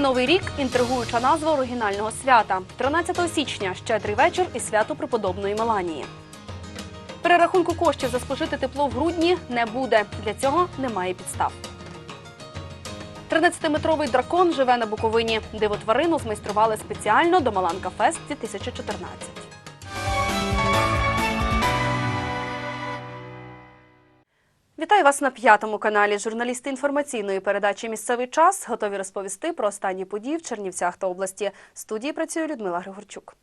новий рік інтригуюча назва оригінального свята. 13 січня щедрий вечір і свято преподобної Меланії. Перерахунку коштів за спожите тепло в грудні не буде. Для цього немає підстав. 13-метровий дракон живе на Буковині. Дивотварину змайстрували спеціально до Маланка Фест 2014. Вітаю вас на п'ятому каналі. Журналісти інформаційної передачі Місцевий час готові розповісти про останні події в Чернівцях та області. В студії працює Людмила Григорчук.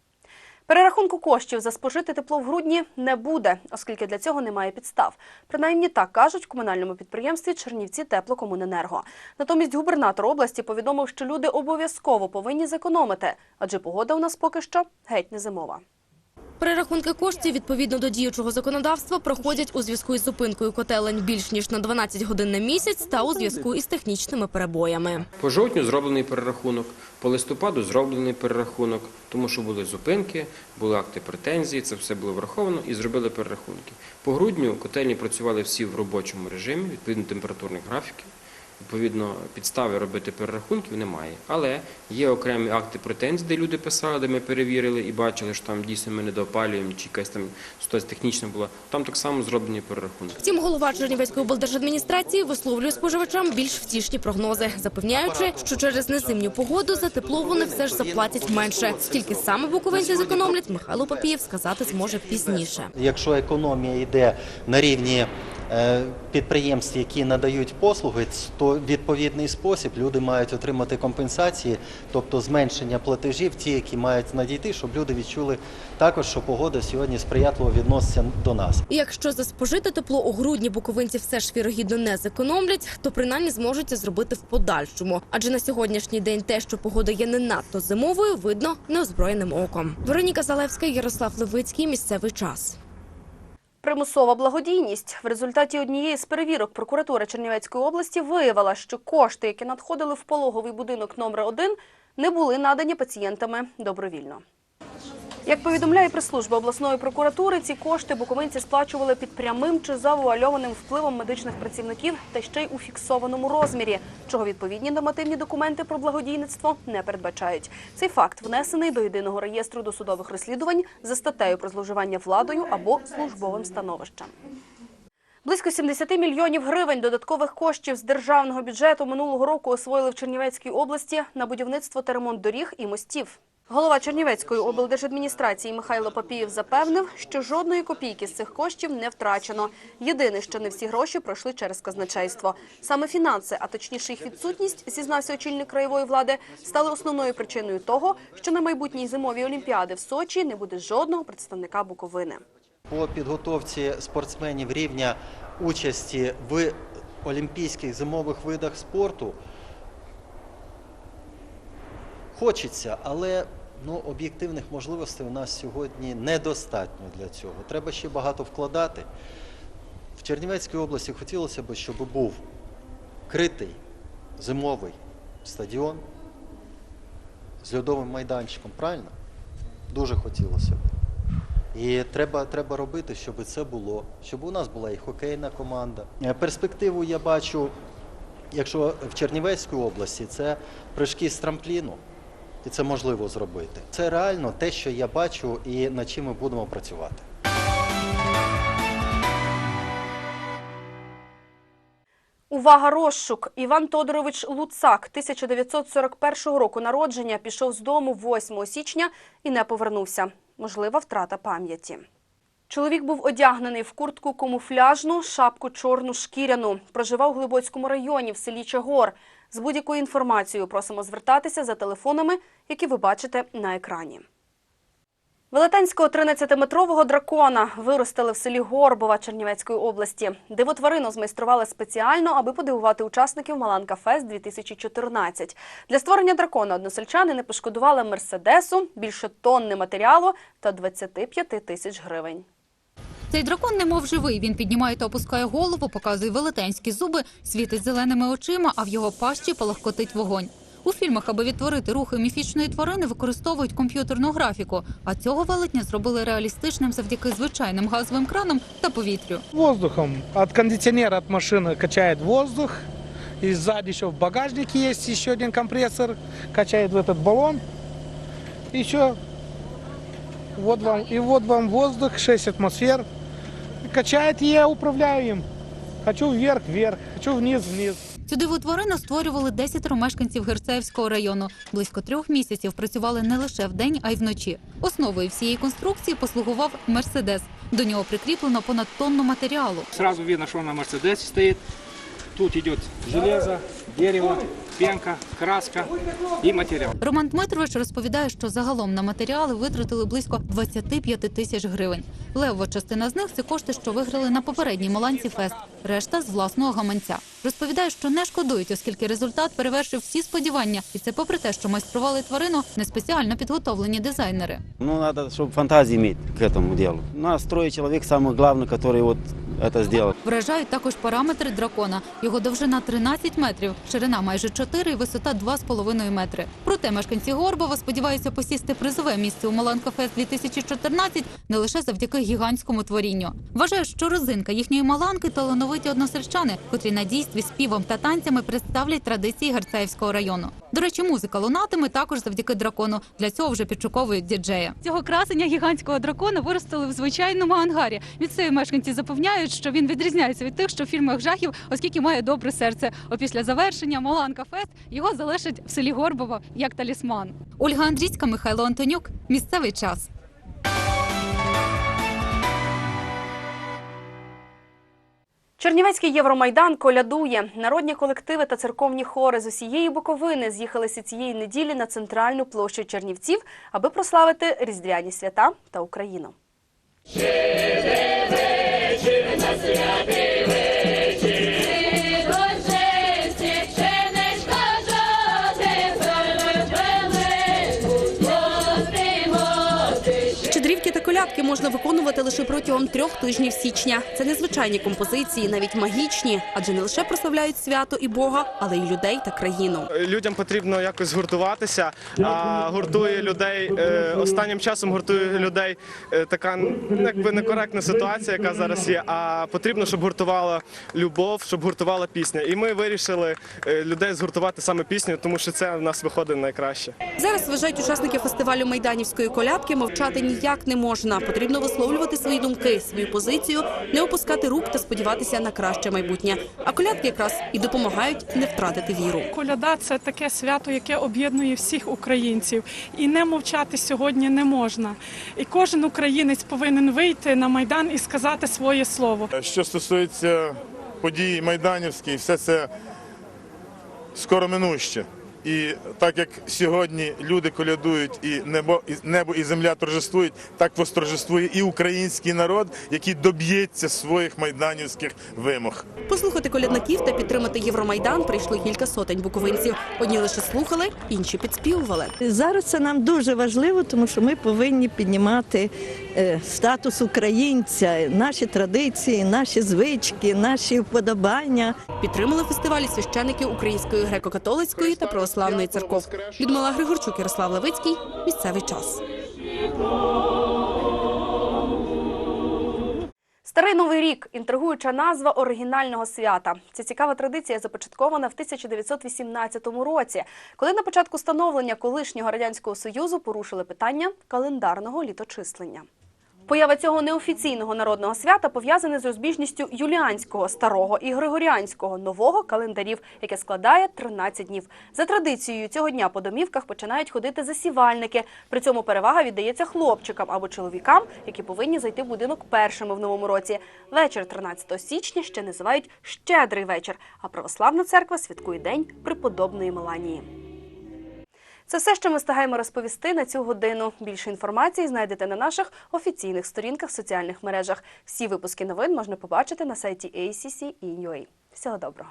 Перерахунку коштів за спожите тепло в грудні не буде, оскільки для цього немає підстав. Принаймні так кажуть в комунальному підприємстві Чернівці теплокомуненерго. Натомість губернатор області повідомив, що люди обов'язково повинні зекономити, адже погода у нас поки що геть не зимова. Перерахунки коштів відповідно до діючого законодавства проходять у зв'язку із зупинкою котелень більш ніж на 12 годин на місяць та у зв'язку із технічними перебоями. По жовтню зроблений перерахунок, по листопаду зроблений перерахунок, тому що були зупинки, були акти претензій, це все було враховано і зробили перерахунки. По грудню котельні працювали всі в робочому режимі, відповідно температурних графіків. Відповідно, підстави робити перерахунків немає. Але є окремі акти претензій, де люди писали, де ми перевірили і бачили, що там дійсно ми недоопалюємо, чи якась там ситуація технічна була. Там так само зроблені перерахунки. Втім, голова Чернівецької облдержадміністрації висловлює споживачам більш втішні прогнози, запевняючи, що через незимню погоду за тепло вони все ж заплатять менше. Скільки саме буковинці зекономлять, Михайло Папієв сказати зможе пізніше. Якщо економія йде на рівні підприємств, які надають послуги, то відповідний спосіб люди мають отримати компенсації, тобто зменшення платежів, ті, які мають надійти, щоб люди відчули також, що погода сьогодні сприятливо відноситься до нас. Якщо за спожите тепло у грудні буковинці все ж вірогідно не зекономлять, то принаймні зможуть зробити в подальшому. Адже на сьогоднішній день те, що погода є не надто зимовою, видно неозброєним оком. Вероніка Залевська, Ярослав Левицький. Місцевий час. Примусова благодійність в результаті однієї з перевірок прокуратура Чернівецької області виявила, що кошти, які надходили в пологовий будинок номер 1 не були надані пацієнтами добровільно. Як повідомляє прес-служба обласної прокуратури, ці кошти буковинці сплачували під прямим чи завуальованим впливом медичних працівників та ще й у фіксованому розмірі, чого відповідні нормативні документи про благодійництво не передбачають. Цей факт внесений до єдиного реєстру досудових розслідувань за статтею про зловживання владою або службовим становищем. Близько 70 мільйонів гривень додаткових коштів з державного бюджету минулого року освоїли в Чернівецькій області на будівництво та ремонт доріг і мостів. Голова Чернівецької облдержадміністрації Михайло Папієв запевнив, що жодної копійки з цих коштів не втрачено. Єдине, що не всі гроші пройшли через казначейство. Саме фінанси, а точніше їх відсутність, зізнався очільник краєвої влади, стали основною причиною того, що на майбутній зимовій олімпіади в Сочі не буде жодного представника Буковини. По підготовці спортсменів рівня участі в олімпійських зимових видах спорту хочеться, але ну, об'єктивних можливостей у нас сьогодні недостатньо для цього. Треба ще багато вкладати. В Чернівецькій області хотілося б, щоб був критий зимовий стадіон з льодовим майданчиком. Правильно? Дуже хотілося б. І треба, треба робити, щоб це було, щоб у нас була і хокейна команда. Е, Перспективу я бачу, якщо в Чернівецькій області, це прыжки з трампліну, і це можливо зробити. Це реально те, що я бачу і над чим ми будемо працювати. Увага, розшук! Іван Тодорович Луцак 1941 року народження пішов з дому 8 січня і не повернувся. Можлива втрата пам'яті. Чоловік був одягнений в куртку камуфляжну, шапку чорну шкіряну. Проживав у Глибоцькому районі в селі Чагор. З будь-якою інформацією просимо звертатися за телефонами, які ви бачите на екрані. Велетенського 13-метрового дракона виростили в селі Горбова Чернівецької області. Дивотварину змайстрували спеціально, аби подивувати учасників Маланка Фест 2014. Для створення дракона односельчани не пошкодували мерседесу, більше тонни матеріалу та 25 тисяч гривень. Цей дракон немов живий. Він піднімає та опускає голову, показує велетенські зуби, світить зеленими очима, а в його пащі палахкотить вогонь. У фільмах, аби відтворити рухи міфічної тварини, використовують комп'ютерну графіку. А цього велетня зробили реалістичним завдяки звичайним газовим кранам та повітрю. воздухом. От кондиционера от машины качает воздух, И сзади еще в багажнике есть еще один компрессор, качает в баллон. И все. Вот вам, и вот вам воздух, 6 атмосфер. Качает, и я управляю им. Хочу вверх, вверх, хочу вниз, вниз. Цю диву тварину створювали 10 мешканців Герцеївського району. Близько трьох місяців працювали не лише вдень, а й вночі. Основою всієї конструкції послугував мерседес. До нього прикріплено понад тонну матеріалу. Сразу видно, що на мерседесі стоїть. Тут идет железо, дерево, пенка, краска и материал. Роман Дмитрович розповідає, що загалом на матеріали витратили близько 25 тисяч гривень. Левова частина з них це кошти, що виграли на попередній Маланці Фест. Решта з власного гаманця. Розповідає, що не шкодують, оскільки результат перевершив всі сподівання, і це попри те, що майстрували тварину не спеціально підготовлені дизайнери. Ну, надо, чтобы фантазии иметь к этому делу. Нас трое человек, самый главный, который это сделал. Вражають також параметри дракона. Його довжина 13 метрів, ширина майже 4 і висота 2,5 метри. Проте мешканці Горбова сподіваються посісти призове місце у Маланка Фест 2014 не лише завдяки гігантському творінню. Вважають, що розинка їхньої маланки талановиті односельчани, котрі на дійстві співом та танцями представлять традиції Герцаївського району. До речі, музика лунатиме також завдяки дракону. Для цього вже підшуковують діджея. Цього красення гігантського дракона виростили в звичайному ангарі. Місцеві мешканці запевняють, що він відрізняється від тих, що в фільмах жахів, оскільки має добре серце. Опісля завершення Маланка Фест його залишать в селі Горбово як талісман. Ольга Андрійська, Михайло Антонюк. Місцевий час. Чернівецький Євромайдан колядує. Народні колективи та церковні хори з усієї Буковини з'їхалися цієї неділі на центральну площу Чернівців, аби прославити різдвяні свята та Україну. Щедрівки та колядки можна виконувати лише протягом трьох тижнів січня. Це незвичайні композиції, навіть магічні, адже не лише прославляють свято і Бога, але й людей та країну. Людям потрібно якось гуртуватися, а гуртує людей е, останнім часом гуртує людей е, така якби некоректна ситуація, яка зараз є. А потрібно, щоб гуртувала любов, щоб гуртувала пісня. І ми вирішили е, людей згуртувати саме пісню, тому що це в нас виходить найкраще. Зараз вважають учасники фестивалю майданівської колядки, мовчати ніяк не можна. Потрібно висловлювати свої думки, свою позицію, не опускати рук та сподіватися на краще майбутнє. А колядки якраз і допомагають не втратити віру. Коляда це таке свято, яке об'єднує всіх українців, і не мовчати сьогодні не можна. І кожен українець повинен вийти на майдан і сказати своє слово. Що стосується подій майданівських, все це скоро минуще. І так як сьогодні люди колядують і небо, і небо і земля торжествують, так восторжествує і український народ, який доб'ється своїх майданівських вимог. Послухати колядників та підтримати Євромайдан прийшли кілька сотень буковинців. Одні лише слухали, інші підспівували. Зараз це нам дуже важливо, тому що ми повинні піднімати статус українця, наші традиції, наші звички, наші вподобання. Підтримали фестиваль і священики Української греко-католицької та православної церков. Людмила Григорчук, Ярослав Левицький. Місцевий час. Старий новий рік інтригуюча назва оригінального свята. Ця цікава традиція започаткована в 1918 році, коли на початку становлення колишнього радянського союзу порушили питання календарного літочислення. Поява цього неофіційного народного свята пов'язана з розбіжністю юліанського старого і григоріанського нового календарів, яке складає 13 днів. За традицією цього дня по домівках починають ходити засівальники. При цьому перевага віддається хлопчикам або чоловікам, які повинні зайти в будинок першими в новому році. Вечір 13 січня ще називають щедрий вечір. А православна церква святкує день преподобної Меланії. Це все, що ми стагаємо розповісти на цю годину. Більше інформації знайдете на наших офіційних сторінках в соціальних мережах. Всі випуски новин можна побачити на сайті ACC.ua. Всього доброго!